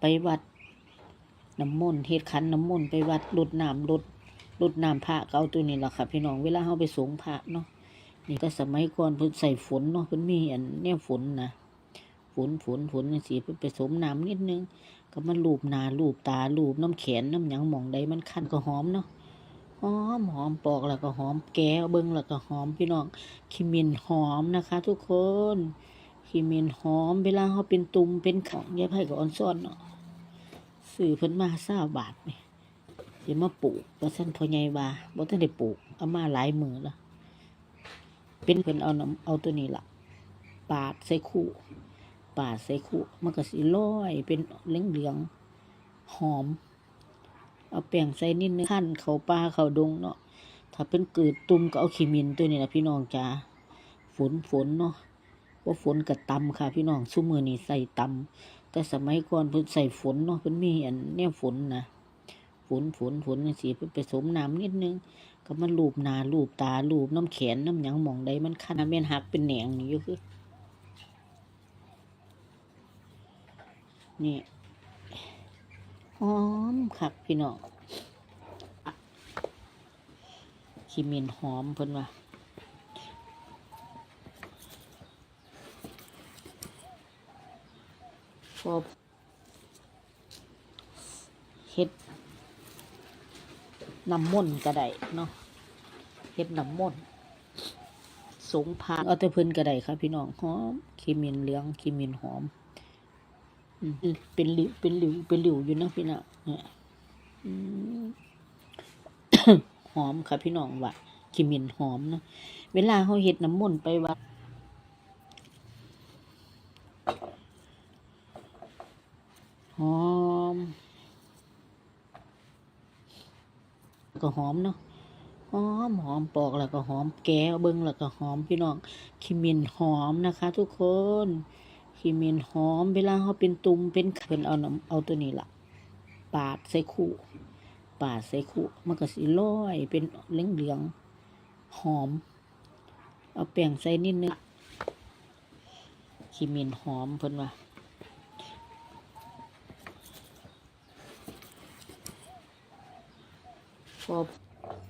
ไปวัดน้ำมนต์เฮ็ดขันน้ำมนต์ไปวัดรดน้ำรดรดน้ำพระก็เอาตัวนี้แหละค่ะพี่น้องเวลาเฮาไปสงพระเนาะนี่ก็สมัยก่อนเพิ่นใส่ฝนเนาะเพิ่นมีอันแนวฝนนะฝนฝนฝนจังซี่เพิ่นไปสมน้ำนิดนึงก็มาลูบหน้าลูบตาลูบน้ำแขนน้ำหยังหมองใดมันคันก็หอมเนาะหอมหอมปอกแล้วก็หอมแก้วเบิ้งแล้วก็หอมพี่น้องขิมินหอมนะคะ ทุกคน ขิมินหอม เวลาเขาเป็นตุ่มเป็นของยายไผ่กับออนซ่อนเนาะสื่อเพิ่นมาเศร้าบาทนี่เดี๋ยวมาปลูกว่าซั่นพ่อใหญ่ว่าบ่ทันได้ปลูกเอามาหลายมือละเป็นเพิ่นเอาน้ำเอาตัวนี้ละปาดใส่คู่ปาดใส่คู่มันก็สิลอยเป็นเหลืองเหลืองหอม เอาแป้งใส่นิดนึงขั้นเขาปลาเขาดงเนาะถ้าเป็นเกิดตุ่มก็เอาขีมินตัวนี้นะพี่น้องจ้าฝนฝนเนาะ ว่าฝนกับตำค่ะ พี่น้องซุมือนี่ใส่ตำแต่สมัยก่อนเพิ่นใส่ฝนเนาะเพิ่นมีอันแนวฝนนะฝนฝนฝนจังซี่เพิ่นไปสมน้ำนิดนึงก็มันลูบหน้าลูบตาลูบน้ำแขนน้ำหยังหมองใดมันคันแม่นหักเป็นแหนงนี่อยู่คือนี่หอมคักพี่น้องขีมินหอมเพิ่นว่า พอเฮ็ดน้ำมนต์ก็ได้เนาะเฮ็ดน้ำมนต์สงพานเอาแต่เพิ่นก็ได้ครับพี่น้องหอมขีมินเหลืองขีมินหอมเป็นหลิวเป็นหลิวเป็นหลิวอยู่นะพี่น้องเนี่ยหอมค่ะพี่น้องว่ะขิมินหอมนะเวลาเขาเฮ็ดน้ำมนต์ไปวัด หอม ก็หอมเนาะหอมหอมปอกแล้วก็หอมแก้วเบิ้งแล้วก็หอมพี่น้องขิมินหอมนะคะ ทุกคนขีมินหอมเวลาเขาเป็นตุ่มเป็นเพิ่นเอาน้ำเอาตัวนี้ล่ะ ปาดใส่คู่ปาดใส่คู่มันก็สิลอยเป็นเหลืองเหลืองหอม เอาแป้งใส่นิดนึงขีมินหอมเพิ่นว่า พอ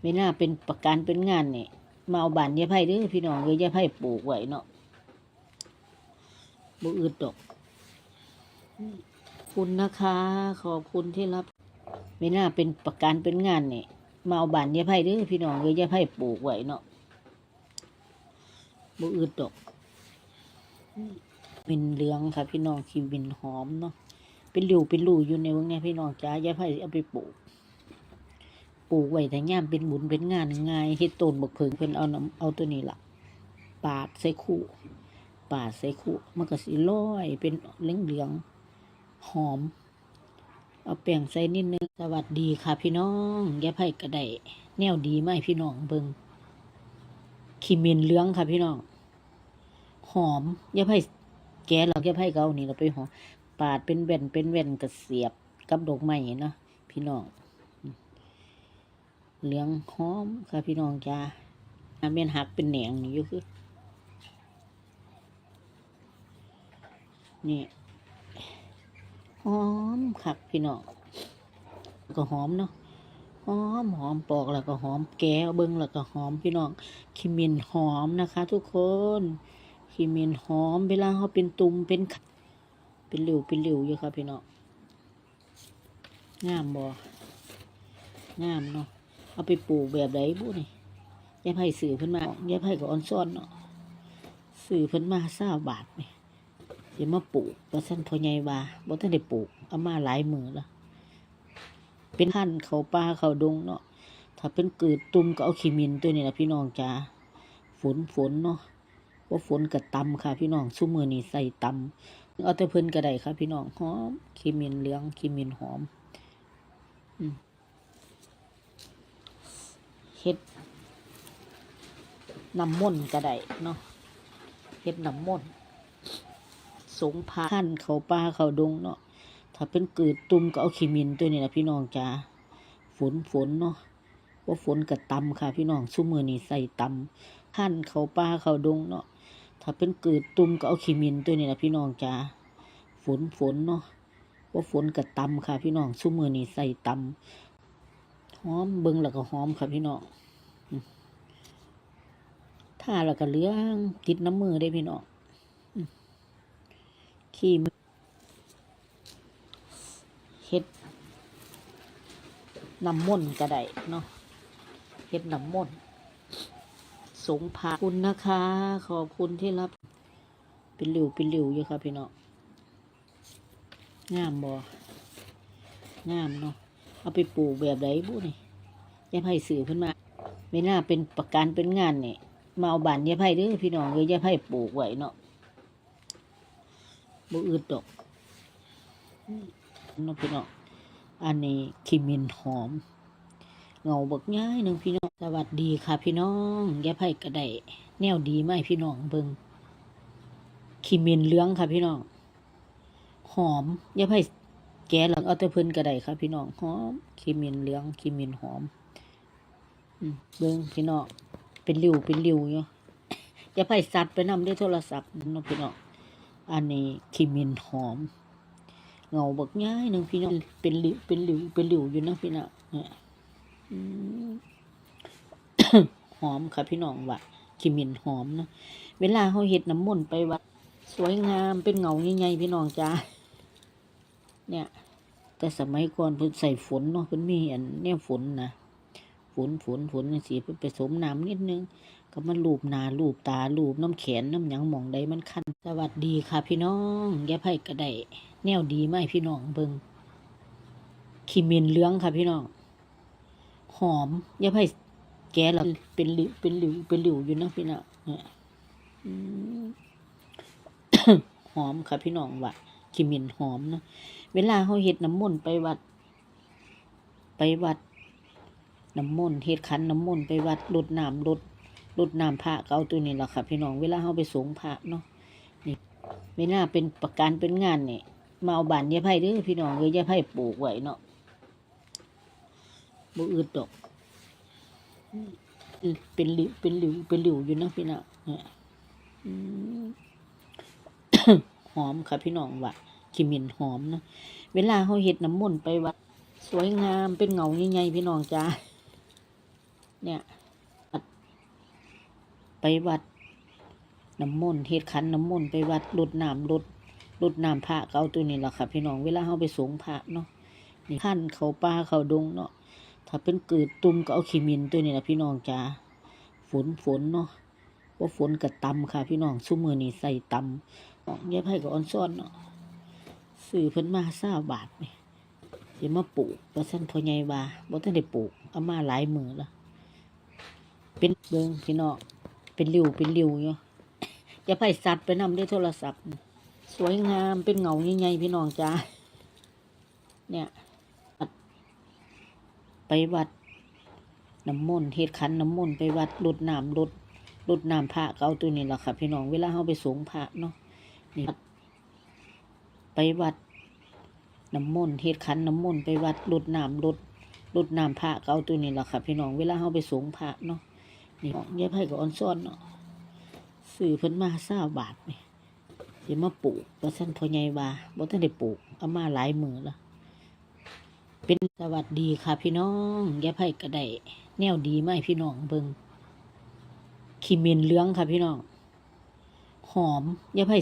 ไม่น่าเป็นประการเป็นงานนี่มาเอาบานยาไผ่เด้อพี่น้องเลยยาไผ่ปลูกไว้เนาะบ่อืดดอกคุณนะคะ ขอบคุณที่รับ ไม่น่าเป็นประการเป็นงานนี่มาเอาบานยาไผ่เด้อพี่น้องเลยยาไผ่ปลูกไว้เนาะบ่อืดดอกเป็นเหลืองค่ะ พี่น้องขีบินหอมเนาะเป็นหลิวเป็นลูอยู่ในวงเนี้ยพี่น้องจ้ายาไผ่เอาไปปลูก ปลูกไว้แต่ย่ามเป็นบุญเป็นงานง่ายเฮ็ดต้นบักเพิงเพิ่นเอาน้ำเอาตัวนี้ล่ะ ปาดใส่คู่ปาดใส่คู่มันก็สิลอยเป็นเหลืองเหลืองๆหอม เอาแป้งใส่นิดนึงสวัสดีค่ะพี่น้องยายไผ่กระไดแนวดีไหมพี่น้องเบิงขีมินเหลืองค่ะพี่น้องหอมยายไผ่แกะเรายายไผ่เกเอานี่เราไปหอมปาดเป็นแว่นเป็นแว่นกระเสียบกับดอกไม้เนาะพี่น้อง เหลืองหอมค่ะพี่น้องจ้าอาเมนหักเป็นแหนงนี่อยู่คือ นี่หอมคักพี่น้องก็หอมเนาะหอมหอมปอกแล้วก็หอมแก้วเบิ้งแล้วก็หอมพี่น้องขิมินหอมนะคะ ทุกคนขิมินหอมเวลาเขาเป็นตุ่มเป็นเป็นหลิวเป็นหลิวอยู่ครับพี่น้องงามบ่งามเนาะ เอาไปปลูกแบบไหนบุนี่ยายไผ่สื่อเพิ่นมายายไผ่ก็ออนซ่อนเนาะสื่อเพิ่นมาเศร้าบาทนี่เดี๋ยวมาปลูกว่าซั่นพ่อใหญ่ว่าบ่ทันได้ปลูกเอามาหลายมือแล้วเป็นพันเขาป่าเขาดงเนาะถ้าเป็นเกิดตุ่มก็เอาขีมินตัวนี้นะพี่น้องจ้าฝนฝนเนาะว่าฝนกับตำค่ะ พี่น้องซุมือนี่ใส่ตำเอาแต่เพิ่นก็ได้ค่ะ พี่น้องหอมขีมินเหลืองขีมินหอม อืม เฮ็ดน้ำมนต์ก็ได้เนาะเฮ็ดน้ำมนต์สงพานเขาป่าเขาดงเนาะถ้าเป็นเกิดตุ่มก็เอาขีมินตัวนี้นะพี่น้องจ้าฝนฝนเนาะว่าฝนกับตำค่ะ พี่น้องซุมือนี่ใส่ตำพันเขาป่าเขาดงเนาะถ้าเป็นเกิดตุ่มก็เอาขีมินตัวนี้นะพี่น้องจ้าฝนฝนเนาะว่าฝนกับตำค่ะ พี่น้องซุมือนี่ใส่ตำ หอมเบิ่งแล้วก็หอมค่ะพี่น้องอืมถ้าแล้วก็เหลืองติดน้ำมือได้พี่น้องขี้มือเฮ็ดน้ำม่นต์ก็ได้เนาะเฮ็ดน้ำม่นต์สงผาคุณนะคะ ขอบคุณที่รับ เป็นหลิวเป็นหลิวอยู่ค่ะพี่น้องงามบ่งามเนาะ เอาไปปลูกแบบไหนบุนี่ยายไผ่สื่อขึ้นมาไม่น่าเป็นประกันเป็นงานเนี่ยมาเอาบานยายไผ่เด้อพี่น้องเลยยายไผ่ปลูกไว้เนาะบ่อืดดอกเนาะพี่น้องอันนี้ขิมินหอม เงาบักง่ายหนึ่งพี่น้องสวัสดีค่ะ พี่น้องยายไผ่ก็ไดแนวดีไหมพี่น้องเบิงขีมินเลืองค่ะ พี่น้องหอมยาไป แกหลังเอาแต่เพิ่นกระได้ค่ะพี่น้องหอมขีมินเหลืองขีมินหอมอืมเบิ่งพี่น้องเป็นริ้วเป็นริ้วอยู่อย่าไปสัตว์ไปนำด้วยโทรศัพท์นะพี่น้องอันนี้ขีมินหอมเงาบักง่ายหนึ่งพี่น้องเป็นริ้วเป็นริ้วเป็นริ้วอยู่นะพี่น้องเนี่ยหอมค่ะพี่น้องว่ะขีมินหอมนะเวลาเขาเฮ็ดน้ำมนต์ไปวัดสวยงามเป็นเงาใหญ่ๆพี่น้องจ้า เนี่ย แต่สมัยก่อนเพิ่นใส่ฝนเนาะเพิ่นมีอันเนี่ยฝนนะฝนฝนฝนจังซี่เพิ่นไปสมน้ำนิดนึง ก็มาลูบหนาลูบตาลูบน้ำแขนน้ำหยังหมองใดมันคันสวัสดีค่ะพี่น้องแย่ไผ่ก็ไดแนวดีไหมพี่น้องเบิงขีมินเลืองค่ะพี่น้องหอมแย่ไผ่แกะแล้วเป็นหลิวเป็นหลิวเป็นหลิวอยู่นะพี่น้องเนี่ยหอมค่ะพี่น้องว่ะขิมินหอมนะ เวลาเขาเฮ็ดน้ำมนต์ไปวัด ไปวัดน้ำมนต์เฮ็ดขันน้ำมนต์ไปวัดรดน้ำรดรดน้ำพระก็เอาตัวนี้แหละค่ะพี่น้องเวลาเขาไปสงพระเนาะนี่เวลาเป็นประการเป็นงานนี่มาเอาบานยายไผ่เด้อพี่น้องเลยยายไผ่ปลูกไว้เนาะบ่อืดดอกเป็นหลิวเป็นหลิวเป็นหลิวอยู่นะพี่น้องเนี่ยหอมค่ะพี่น้องว่ะ ขิมินหอมนะเวลาเขาเฮ็ดน้ำมนต์ไปวัด สวยงามเป็นเงาใหญ่ๆพี่น้องจ้าเนี่ยไปวัดน้ำมนต์เฮ็ดขันน้ำมนต์ไปวัดรดน้ำรดรดน้ำพระเอาตัวนี้แหละค่ะพี่น้องเวลาเขาไปสงพระเนาะนี่ขั้นเขาป่าเขาดงเนาะถ้าเป็นเกิดตุ่มก็เอาขีมินตัวนี้แหละพี่น้องจ้าฝนฝนเนาะว่าฝนกับตำค่ะ พี่น้องซุมือนี่ใส่ตำของยายไผ่กับออนซ่อนเนาะ ซื้อเพิ่นมาเศร้าบาทนี่สิมาปลูกว่ซั่นพ่อใหญ่ว่าบ่ทันได้ปลูกเอามาหลายมือแล้วเป็นเบิ่งพี่น้องเป็นริ้วเป็นริ้วอยู่ยาไผ่สัตว์ไปนำด้โทรศัพท์ สวยงามเป็นเงาใหญ่ๆพี่น้องจ้าเนี่ยไปวัดน้ำมนต์เฮ็ดขันน้ำมนต์ไปวัดรดน้ำรดรดน้ำพระเก็เอาตัวนี้แหละค่ะพี่น้องเวลาเฮาไปสงพระเนาะนี่ ไปวัดน้ำมนต์เฮ็ดขันน้ำมนต์ไปวัดรดน้ำรดรดน้ำพระก็เอาตัวนี้แหละค่ะ พี่น้องเวลาเฮาไปสงพระเนาะนี่ยายไผ่กับออนซ่อนเนาะซื้อเพิ่นมาเศร้าบาทนี่สิมาปลูกว่าซั่นพ่อใหญ่ว่าบ่ทันได้ปลูกเอามาหลายมือแล้วเป็นสวัสดีค่ะ พี่น้องยายไผ่ก็ได้แนวดีไหมพี่น้องเบิงขีมินเหลืองค่ะ พี่น้องหอมยายไผ่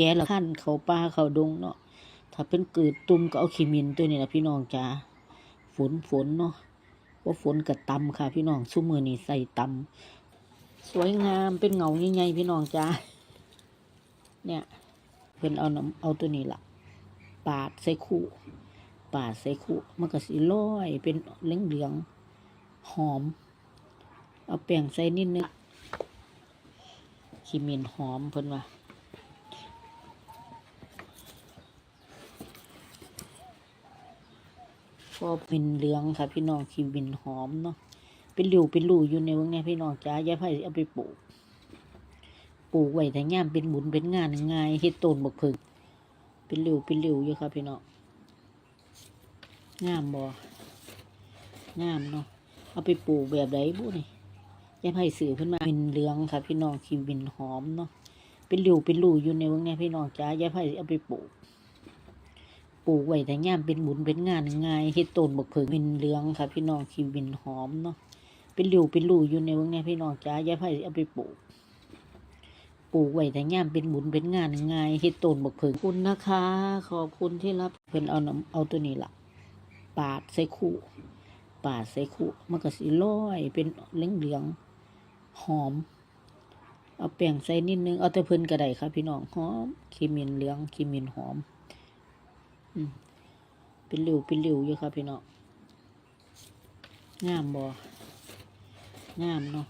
กะละขั้นเขาป่าเขาดงเนาะถ้าเป็นเกิดตุ่มก็เอาขีมินตัวนี้แหละพี่น้องจ้าฝนฝนเนาะว่าฝนกับตำค่ะ พี่น้องซุมือนี่ใส่ตำสวยงามเป็นเงาใหญ่ๆพี่น้องจ้าเนี่ยเพิ่นเอาน้ำเอาตัวนี้ละปาดใส่คู่ปาดใส่คู่มันก็สีลอยเป็นเหลืองเหลืองหอม เอาแป้งใส่นิดนึงขีมินหอมเพิ่นว่า ก็เป็นเหลืองค่ะ พี่น้องขีบินหอมเนาะเป็นหลิวเป็นหลูอยู่ในวงเนี้ยพี่น้องจ้ายายไผ่เอาไปปลูกปลูกไว้แต่ย่ามเป็นบุญเป็นงานง่ายเฮ็ดต้นบกผึกเป็นหลิวเป็นหลิวอยู่ค่ะพี่น้องงามบ่งามเนาะเอาไปปลูกแบบไหนบุนี่ยายไผ่สื่อเพิ่นมาเป็นเหลืองค่ะ พี่น้องขีบินหอมเนาะเป็นหลิวเป็นหลูอยู่ในวงเนี้ยพี่น้องจ้ายายไผ่เอาไปปลูก ปลูกไว้แต่ย่ามเป็นบุญเป็นงานง่ายเฮ็ดต้นบักเผิงเป็นเหลืองค่ะ พี่น้องขี้วินหอมเนาะเป็นหลิวเป็นลู่อยู่ในเบิ่งเนี่ยพี่น้องจ๋าย่าไผเอาไปปลูกปลูกไว้แต่ย่ามเป็นบุญเป็นงานง่ายเฮ็ดต้นบักเผิงคุณนะคะ ขอบคุณที่รับเพิ่นเอาน้ำเอาตัวนี้ล่ะ ปาดใส่คู่ปาดใส่คู่มันก็สิลอยเป็นเหลืองๆหอม เอาแป้งใส่นิดนึงเอาแต่เพิ่นก็ได้ค่ะพี่น้องหอมขีมินเหลืองขีมินหอม เป็นหลิวเป็นหลิวอยู่ค่ะพี่น้องงามบ่งามเนาะ